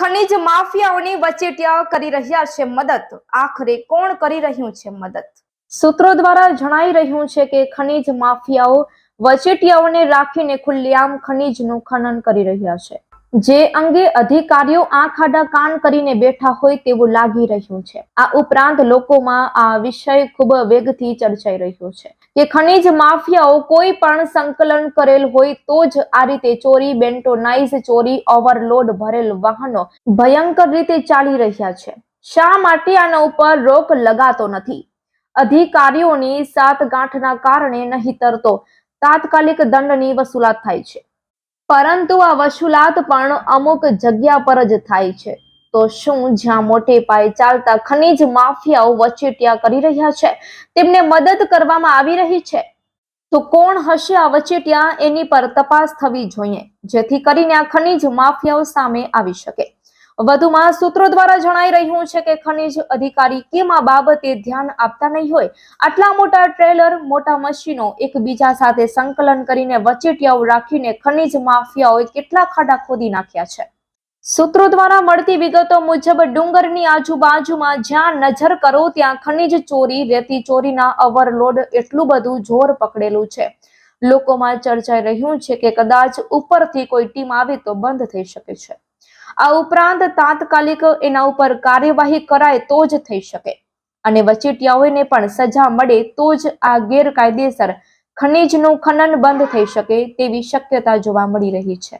ખનીજ માફિયાઓની વચેટિયા કરી રહ્યા છે મદદ? આખરે કોણ કરી રહ્યું છે મદદ? સૂત્રો દ્વારા જણાઈ રહ્યું છે કે ખનીજ માફિયાઓ વચેટિયાઓને રાખીને ખુલ્લેઆમ ખનીજનું ખનન કરી રહ્યા છે. જે અંગે અધિકારીઓ આંખ આડા કાન કરીને બેઠા હોય તેવું લાગી રહ્યું છે. આ ઉપરાંત લોકોમાં આ વિષય ખૂબ વેગથી ચર્ચાઈ રહ્યો છે કે ખનીજ માફિયાઓ કોઈ પણ સંકલન કરેલ હોય તો જ આ રીતે ચોરી, બેન્ટોનાઇઝ ચોરી, ઓવરલોડ ભરેલ વાહનો ભયંકર રીતે ચાલી રહ્યા છે. શા માટે આના ઉપર રોક લગાતો નથી? અધિકારીઓની સાત ગાંઠના કારણે નહીતર તો તાત્કાલિક દંડની વસૂલાત થાય છે. પરંતુ આ વસૂલાત પણ અમુક જગ્યા પર જ થાય છે. તો શું જ્યાં મોટે પાયે ચાલતા ખનીજ માફિયાઓ વચેટિયા કરી રહ્યા છે? તેમને મદદ કરવામાં આવી રહી છે? તો કોણ હશે આ વચેટિયા એની પર તપાસ થવી જોઈએ, જેથી કરીને આ ખનીજ માફિયાઓ સામે આવી શકે. વધુમાં સૂત્રો દ્વારા જણાઈ રહ્યું છે કે ખનીજ અધિકારી કેમ આ બાબતે ધ્યાન આપતા નહીં હોય? આટલા મોટા ટ્રેલર, મોટા મશીનો એકબીજા સાથે સંકલન કરીને વચેટિયાઓ રાખીને ખનીજ માફિયાઓએ કેટલા ખાડા ખોદી નાખ્યા છે? સૂત્રો દ્વારા મળતી વિગતો મુજબ, ડુંગરની આજુબાજુમાં જ્યાં નજર કરો ત્યાં ખનીજ ચોરી, રેતી ચોરીના ઓવરલોડ એટલું બધું જોર પકડેલું છે. લોકોમાં ચર્ચાઈ રહ્યું છે કે કદાચ ઉપરથી કોઈ ટીમ આવે તો બંધ થઈ શકે છે. આ ઉપરાંત તાત્કાલિક એના ઉપર કાર્યવાહી કરાય તો જ થઈ શકે. અને વચેટિયાઓને પણ સજા મળે તો જ આ ગેરકાયદેસર ખનીજનું ખનન બંધ થઈ શકે તેવી શક્યતા જોવા મળી રહી છે.